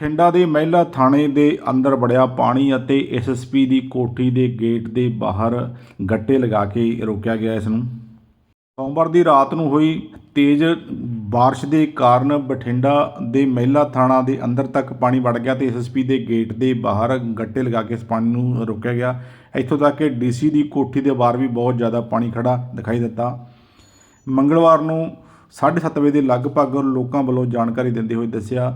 ਠਿੰਡਾ ਦੇ ਮਹਿਲਾ ਥਾਣੇ ਦੇ ਅੰਦਰ ਵੜਿਆ ਪਾਣੀ ਅਤੇ ਐਸਐਸਪੀ ਦੀ ਕੋਠੀ ਦੇ ਗੇਟ ਦੇ ਬਾਹਰ ਗੱਟੇ ਲਗਾ ਕੇ ਰੋਕਿਆ ਗਿਆ ਇਸ ਨੂੰ ਸੋਮਵਾਰ ਦੀ ਰਾਤ ਨੂੰ ਹੋਈ ਤੇਜ਼ بارش ਦੇ ਕਾਰਨ ਬਠਿੰਡਾ ਦੇ ਮਹਿਲਾ ਥਾਣਾ ਦੇ ਅੰਦਰ ਤੱਕ ਪਾਣੀ ਵੜ ਗਿਆ ਤੇ ਐਸਐਸਪੀ ਦੇ ਗੇਟ ਦੇ ਬਾਹਰ ਗੱਟੇ ਲਗਾ ਕੇ ਇਸ ਪਾਣੀ ਨੂੰ ਰੋਕਿਆ ਗਿਆ ਇੱਥੋਂ ਤੱਕ ਕਿ ਡੀਸੀ ਦੀ ਕੋਠੀ ਦੇ ਬਾਹਰ ਵੀ ਬਹੁਤ ਜ਼ਿਆਦਾ ਪਾਣੀ ਖੜਾ ਦਿਖਾਈ ਦਿੱਤਾ ਮੰਗਲਵਾਰ ਨੂੰ 7:30 ਵਜੇ ਦੇ ਲਗਭਗ ਲੋਕਾਂ ਵੱਲੋਂ ਜਾਣਕਾਰੀ ਦਿੰਦੇ ਹੋਏ ਦੱਸਿਆ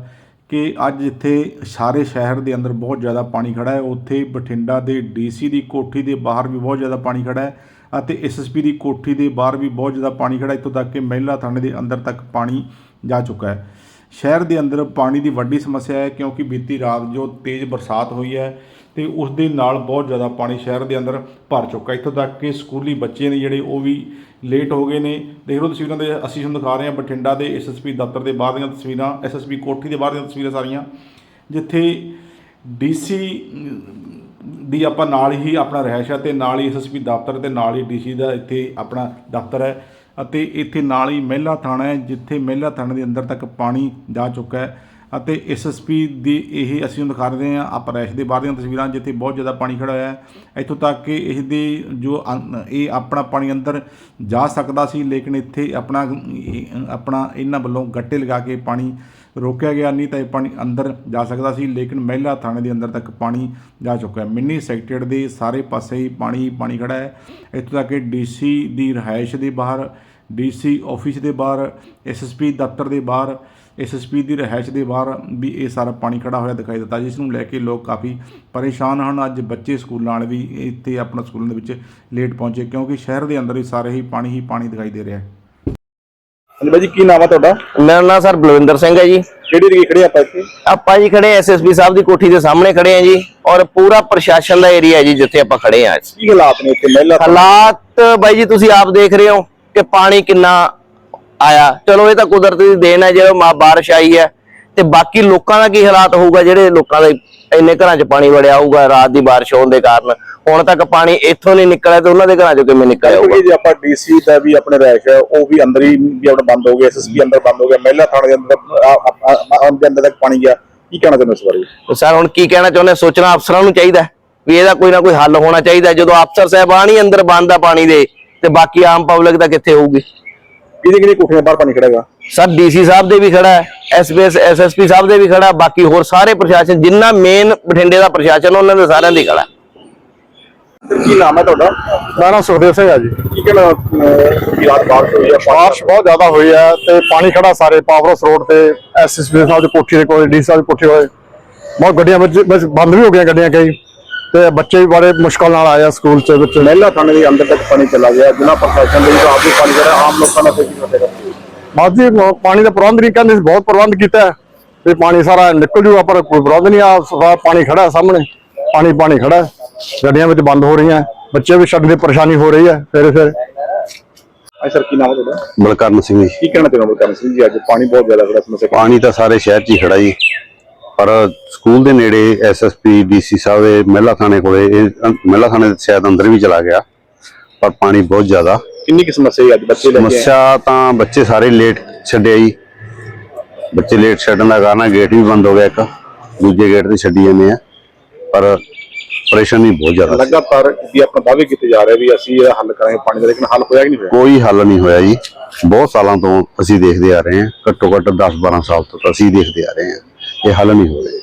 ਕਿ ਅੱਜ ਇੱਥੇ ਸਾਰੇ ਸ਼ਹਿਰ ਦੇ ਅੰਦਰ ਬਹੁਤ ਜ਼ਿਆਦਾ ਪਾਣੀ ਖੜਾ ਹੈ। ਉੱਥੇ ਬਠਿੰਡਾ ਦੇ ਡੀਸੀ ਦੀ ਕੋਠੀ ਦੇ ਬਾਹਰ ਵੀ ਬਹੁਤ ਜ਼ਿਆਦਾ ਪਾਣੀ ਖੜਾ ਹੈ ਅਤੇ ਐਸਐਸਪੀ ਦੀ ਕੋਠੀ ਦੇ ਬਾਹਰ ਵੀ ਬਹੁਤ ਜ਼ਿਆਦਾ ਪਾਣੀ ਖੜਾ ਇੱਥੋਂ ਤੱਕ ਕਿ ਮਹਿਲਾ ਥਾਣੇ ਦੇ ਅੰਦਰ ਤੱਕ ਪਾਣੀ ਜਾ ਚੁੱਕਾ ਹੈ। ਸ਼ਹਿਰ ਦੇ ਅੰਦਰ ਪਾਣੀ ਦੀ ਵੱਡੀ ਸਮੱਸਿਆ ਹੈ ਕਿਉਂਕਿ ਬੀਤੀ ਰਾਤ ਜੋ ਤੇਜ਼ ਬਰਸਾਤ ਹੋਈ ਹੈ ਤੇ ਉਸ ਦੇ ਨਾਲ ਬਹੁਤ ਜ਼ਿਆਦਾ ਪਾਣੀ ਸ਼ਹਿਰ ਦੇ ਅੰਦਰ ਭਰ ਚੁੱਕਾ ਇੱਥੋਂ ਤੱਕ ਕਿ ਸਕੂਲੀ ਬੱਚੇ ਨੇ ਜਿਹੜੇ ਉਹ ਵੀ ਲੇਟ ਹੋ ਗਏ ਨੇ। ਦੇਖ ਲਓ ਤਸਵੀਰਾਂ ਦੇ ਅਸੀਂ ਤੁਹਾਨੂੰ ਦਿਖਾ ਰਹੇ ਹਾਂ ਬਠਿੰਡਾ ਦੇ ਐਸਐਸਪੀ ਦਫ਼ਤਰ ਦੇ ਬਾਹਰ ਦੀਆਂ ਤਸਵੀਰਾਂ ਐਸਐਸਪੀ ਕੋਠੀ ਦੇ ਬਾਹਰ ਦੀਆਂ ਤਸਵੀਰਾਂ ਸਾਰੀਆਂ, ਜਿੱਥੇ ਡੀਸੀ ਦੀ ਆਪਾਂ ਨਾਲ ਹੀ ਆਪਣਾ ਰਹਿਸ਼ ਹੈ ਤੇ ਨਾਲ ਹੀ ਐਸਐਸਪੀ ਦਫ਼ਤਰ ਤੇ ਨਾਲ ਹੀ ਡੀਸੀ ਦਾ ਇੱਥੇ ਆਪਣਾ ਦਫ਼ਤਰ ਹੈ। ਅਤੇ ਇੱਥੇ ਨਾਲ ਹੀ ਮਹਿਲਾ ਥਾਣਾ ਹੈ, ਜਿੱਥੇ ਮਹਿਲਾ ਥਾਣੇ ਦੇ ਅੰਦਰ ਤੱਕ ਪਾਣੀ ਜਾ ਚੁੱਕਾ ਹੈ। ਅਤੇ ਐਸਐਸਪੀ ਦੀ ਇਹ ਅਸੀਂ ਤੁਹਾਨੂੰ ਦਿਖਾ ਰਹੇ ਹਾਂ, ਆਪਾਂ ਰੈਸ਼ ਦੇ ਬਾਹਰ ਦੀਆਂ ਤਸਵੀਰਾਂ, ਜਿੱਥੇ ਬਹੁਤ ਜ਼ਿਆਦਾ ਪਾਣੀ ਖੜਾ ਹੋਇਆ ਹੈ। ਇੱਥੋਂ ਤੱਕ ਕਿ ਇਹਦੇ ਜੋ ਅੰ- ਇਹ ਆਪਣਾ ਪਾਣੀ ਅੰਦਰ ਜਾ ਸਕਦਾ ਸੀ, ਲੇਕਿਨ ਇੱਥੇ ਆਪਣਾ ਆਪਣਾ ਇਹਨਾਂ ਵੱਲੋਂ ਗੱਟੇ ਲਗਾ ਕੇ ਪਾਣੀ ਰੋਕਿਆ ਗਿਆ। ਨਹੀਂ ਤਾਂ ਇਹ ਪਾਣੀ ਅੰਦਰ ਜਾ ਸਕਦਾ ਸੀ, ਲੇਕਿਨ ਮਹਿਲਾ ਥਾਣੇ ਦੇ ਅੰਦਰ ਤੱਕ ਪਾਣੀ ਜਾ ਚੁੱਕਾ ਹੈ। ਮਿੰਨੀ ਸੈਕਟਰ ਦੇ ਸਾਰੇ ਪਾਸੇ ਹੀ ਪਾਣੀ ਪਾਣੀ ਖੜਾ ਹੈ। ਇੱਥੋਂ ਤੱਕ ਕਿ ਡੀਸੀ ਦੀ ਰਿਹਾਇਸ਼ ਦੇ ਬਾਹਰ ਡੀਸੀ ਆਫਿਸ ਦੇ ਬਾਹਰ ਐਸਐਸਪੀ ਦਫ਼ਤਰ ਦੇ ਬਾਹਰ ਐਸਐਸਪੀ ਦੀ ਰਿਹਾਇਸ਼ ਦੇ ਬਾਹਰ ਵੀ ਇਹ ਸਾਰਾ ਪਾਣੀ ਖੜਾ ਹੋਇਆ ਦਿਖਾਈ ਦਿੱਤਾ ਜਿਸ ਨੂੰ ਲੈ ਕੇ ਲੋਕ ਕਾਫੀ ਪਰੇਸ਼ਾਨ ਹਨ। ਅੱਜ ਬੱਚੇ ਸਕੂਲਾਂ ਵਾਲੇ ਵੀ ਇੱਥੇ ਆਪਣਾ ਸਕੂਲਾਂ ਦੇ ਵਿੱਚ ਲੇਟ ਪਹੁੰਚੇ ਕਿਉਂਕਿ ਸ਼ਹਿਰ ਦੇ ਅੰਦਰ ਹੀ ਸਾਰੇ ਹੀ ਪਾਣੀ ਹੀ ਪਾਣੀ ਦਿਖਾਈ ਦੇ ਰਿਹਾ ਹੈ। ਹਾਂਜੀ ਕੀ ਨਾਮ ਆ ਤੁਹਾਡਾ? ਮੇਰਾ ਨਾਮ ਸਰ ਬਲਵਿੰਦਰ ਸਿੰਘ ਹੈ ਜੀ। ਕਿਹੜੀ ਜਗ੍ਹਾ ਖੜੇ ਆਪਾਂ ਇੱਥੇ? ਆਪਾਂ ਜੀ ਖੜੇ ਐਸਐਸਪੀ ਸਾਹਿਬ ਦੀ ਕੋਠੀ ਦੇ ਸਾਹਮਣੇ ਖੜੇ ਆ ਜੀ ਔਰ ਪੂਰਾ ਪ੍ਰਸ਼ਾਸਨ ਦਾ ਏਰੀਆ ਜੀ ਜਿੱਥੇ ਆਪਾਂ ਖੜੇ ਆ ਕੀ ਹਾਲਾਤ ਨੇ ਇੱਥੇ? ਮਹਿਲਾ ਹਾਲਾਤ ਬਾਈ ਜੀ ਤੁਸੀਂ ਆਪ ਦੇਖ ਰਹੇ ਹੋ ਕਿ ਪਾਣੀ ਕਿੰਨਾ ਆਇਆ। ਚਲੋ ਇਹ ਤਾਂ ਕੁਦਰਤੀ ਦੀ ਦੇਣ ਹੈ ਜਿਹੜਾ ਮਾ ਬਾਰਿਸ਼ ਆਈ ਹੈ। ਤੇ ਬਾਕੀ ਲੋਕਾਂ ਦਾ ਕੀ ਹਾਲਾਤ ਹੋਊਗਾ ਜਿਹੜੇ ਲੋਕਾਂ ਦੇ ਇੰਨੇ ਘਰਾਂ 'ਚ ਪਾਣੀ ਵੜਿਆ ਹੋਊਗਾ ਰਾਤ ਦੀ ਬਾਰਿਸ਼ ਹੋਣ ਦੇ ਕਾਰਨ? ਹੁਣ ਤੱਕ ਪਾਣੀ ਇੱਥੋਂ ਨਹੀਂ ਨਿਕਲਿਆ ਤੇ ਉਹਨਾਂ ਦੇ ਘਰਾਂ 'ਚੋਂ ਕਿਵੇਂ ਨਿਕਲਿਆ ਹੋਊਗਾ? ਕਿਉਂਕਿ ਜੇ ਆਪਾਂ ਡੀਸੀ ਦਾ ਵੀ ਆਪਣੇ ਰੈਸ਼ ਹੈ ਉਹ ਵੀ ਅੰਦਰ ਹੀ ਵੀ ਆਪਣਾ ਬੰਦ ਹੋ ਗਿਆ ਐਸਐਸਪੀ ਅੰਦਰ ਬੰਦ ਹੋ ਗਿਆ ਮਹਿਲਾ ਥਾਣੇ ਦੇ ਅੰਦਰ ਦੇ ਅੰਦਰ ਤੱਕ ਪਾਣੀ ਗਿਆ। ਕੀ ਕਹਿਣਾ ਚਾਹੁੰਦੇ ਇਸ ਬਾਰੇ? ਸਰ ਹੁਣ ਕੀ ਕਹਿਣਾ ਚਾਹੁੰਦੇ ਸੋਚਣਾ ਅਫਸਰਾਂ ਨੂੰ ਚਾਹੀਦਾ ਵੀ ਇਹਦਾ ਕੋਈ ਨਾ ਕੋਈ ਹੱਲ ਹੋਣਾ ਚਾਹੀਦਾ। ਜਦੋਂ ਅਫਸਰ ਸਾਹਿਬਾਨ ਹੀ ਅੰਦਰ ਬੰਦ ਆ ਪਾਣੀ ਦੇ ਤੇ ਬਾਕੀ ਆਮ ਪਬਲਿਕ ਦਾ ਕਿੱਥੇ ਹੋਊਗੀ? ਕਿਹਦੀ ਕਿਹਦੀ ਕੋਠੀਆਂ ਬਾਹਰ ਪਾਣੀ ਖੜੇਗਾ ਸਰ ਡੀਸੀ ਸਾਹਿਬ ਦੇ ਵੀ ਖੜਾ ਹੈ ਐਸਪੀਐਸ ਐਸਐਸਪੀ ਸਾਹਿਬ ਦੇ ਵੀ ਖੜਾ ਹੈ, ਬਾਕੀ ਹੋਰ ਸਾਰੇ ਪ੍ਰਸ਼ਾਸਨ ਜਿੰਨਾ ਮੇਨ ਬਠਿੰਡੇ ਦਾ ਪ੍ਰਸ਼ਾਸਨ ਉਹਨਾਂ ਦੇ ਸਾਰਿਆਂ ਦੀ ਖੜਾ ਹੈ। ਕੀ ਨਾਮ ਹੈ ਤੁਹਾਡਾ? ਮੇਰਾ ਨਾਮ ਸੁਖਦੇਵ ਸਿੰਘ ਹੈ ਜੀ। ਕੀ ਕਹਿਣਾ ਰਾਤ ਬਾਰਿਸ਼ ਹੋਈ ਹੈ? ਬਾਰਿਸ਼ ਬਹੁਤ ਜ਼ਿਆਦਾ ਹੋਈ ਹੈ ਤੇ ਪਾਣੀ ਖੜਾ ਸਾਰੇ ਪਾਵਰ ਹਾਊਸ ਰੋਡ ਤੇ ਐਸਐਸਪੀ ਸਾਹਿਬ ਦੀ ਕੋਠੀ ਦੇ ਕੋਲ ਡੀ ਸਾਹਿਬ ਦੀ ਕੋਠੀ ਕੋਲ ਬਹੁਤ ਗੱਡੀਆਂ ਵਿੱਚ ਬੰਦ ਵੀ ਹੋ ਗਈਆਂ ਗੱਡੀਆਂ ਕਈ। ਤੇ ਬੱਚੇ ਵੀ ਬੜੇ ਮੁਸ਼ਕਲ ਨਾਲ ਆਏ ਆ ਸਕੂਲ ਚ ਵਿੱਚ। ਮਹਿਲਾ ਥਾਣੇ ਦੇ ਅੰਦਰ ਤੱਕ ਪਾਣੀ ਚਲਾ ਗਿਆ ਜ਼ਿਲ੍ਹਾ ਪ੍ਰਸ਼ਾਸਨ ਦੇ ਵੀ ਆਪ ਵੀ ਪਾਣੀ ਜਿਹੜਾ ਆਮ ਲੋਕਾਂ ਦਾ ਕੀ ਕਰੇਗਾ ਮ- ਪਾਣੀ ਦਾ ਪ੍ਰਬੰਧ ਨਹੀਂ ਕਹਿੰਦੇ ਬਹੁਤ ਪ੍ਰਬੰਧ ਕੀਤਾ ਹੈ ਤੇ ਪਾਣੀ ਸਾਰਾ ਨਿਕਲ ਜੂਗਾ ਪਰ ਕੋਈ ਪ੍ਰਬੰਧ ਨਹੀਂ ਆ। ਸਾਰਾ ਪਾਣੀ ਖੜਾ ਹੈ ਸਾਹਮਣੇ ਪਾਣੀ ਪਾਣੀ ਖੜਾ ਹੈ। ਗੱਡੀਆਂ ਵਿੱਚ ਬੰਦ ਹੋ ਰਹੀਆਂ ਬੱਚੇ ਵੀ ਛੱਡ ਦੀ ਪਰੇਸ਼ਾਨੀ ਹੋ ਰਹੀ ਹੈ ਫਿਰ ਫਿਰ। ਹਾਂ ਸਰ ਕੀ ਨਾਮ ਹੈ ਤੁਹਾਡਾ? ਬਲਕਰਨ ਸਿੰਘ ਜੀ। ਕੀ ਕਹਿਣਾ ਚਾਹੁੰਦੇ ਹੋ ਬਲਕਰਨ ਸਿੰਘ ਜੀ ਅੱਜ ਪਾਣੀ ਬਹੁਤ ਜ਼ਿਆਦਾ ਖੜਾ ਸਮੱਸਿਆ। ਪਾਣੀ ਤਾਂ ਸਾਰੇ ਸ਼ਹਿਰ 'ਚ ਹੀ ਖੜਾ ਜੀ। ਪਰ ਸਕੂਲ ਦੇ ਨੇੜੇ ਐਸਐਸਪੀ ਡੀਸੀ ਸਾਹਿਬ ਇਹ ਮਹਿਲਾ ਥਾਣੇ ਕੋਲੇ ਇਹ ਮਹਿਲਾ ਥਾਣੇ ਦੇ ਸ਼ਾਇਦ ਅੰਦਰ ਵੀ ਚਲਾ ਗਿਆ ਪਰ ਪਾਣੀ ਬਹੁਤ ਜ਼ਿਆਦਾ। ਕਿੰਨੀ ਕੀ ਸਮੱਸਿਆ ਹੈ ਅੱਜ ਬੱਚੇ ਲੈ ਕੇ? ਸਮੱਸਿਆ ਤਾਂ ਬੱਚੇ ਸਾਰੇ ਲੇਟ ਛੱਡਿਆ ਜੀ। ਬੱਚੇ ਲੇਟ ਛੱਡਣ ਦਾ ਕਾਰਨ ਗੇਟ ਵੀ ਬੰਦ ਹੋ ਗਿਆ ਇੱਕ ਦੂਜੇ ਗੇਟ ਤੇ ਛੱਡੀ ਜਾਂਦੇ ਆ। ਪਰ ਪਰੇਸ਼ਾਨੀ ਬਹੁਤ ਜ਼ਿਆਦਾ ਸੀ। ਲਗਾਤਾਰ ਵੀ ਆਪਣਾ ਦਾਅਵੇ ਕੀਤੇ ਜਾ ਰਹੇ ਵੀ ਅਸੀਂ ਇਹ ਹੱਲ ਕਰਾਂਗੇ ਪਾਣੀ ਦਾ ਲੇਕਿਨ ਹੱਲ ਹੋਇਆ ਕਿ ਨਹੀਂ ਹੋਇਆ? ਕੋਈ ਹੱਲ ਨਹੀਂ ਹੋਇਆ ਜੀ। ਬਹੁਤ ਸਾਲਾਂ ਤੋਂ ਅਸੀਂ ਦੇਖਦੇ ਆ ਰਹੇ ਹਾਂ ਘੱਟੋ ਘੱਟ 10 12 ਸਾਲ ਤਾਂ ਅਸੀਂ ਦੇਖਦੇ ਆ ਰਹੇ ਹਾਂ। ਇਹ ਹੱਲ ਨਹੀਂ ਹੋ ਰਿਹਾ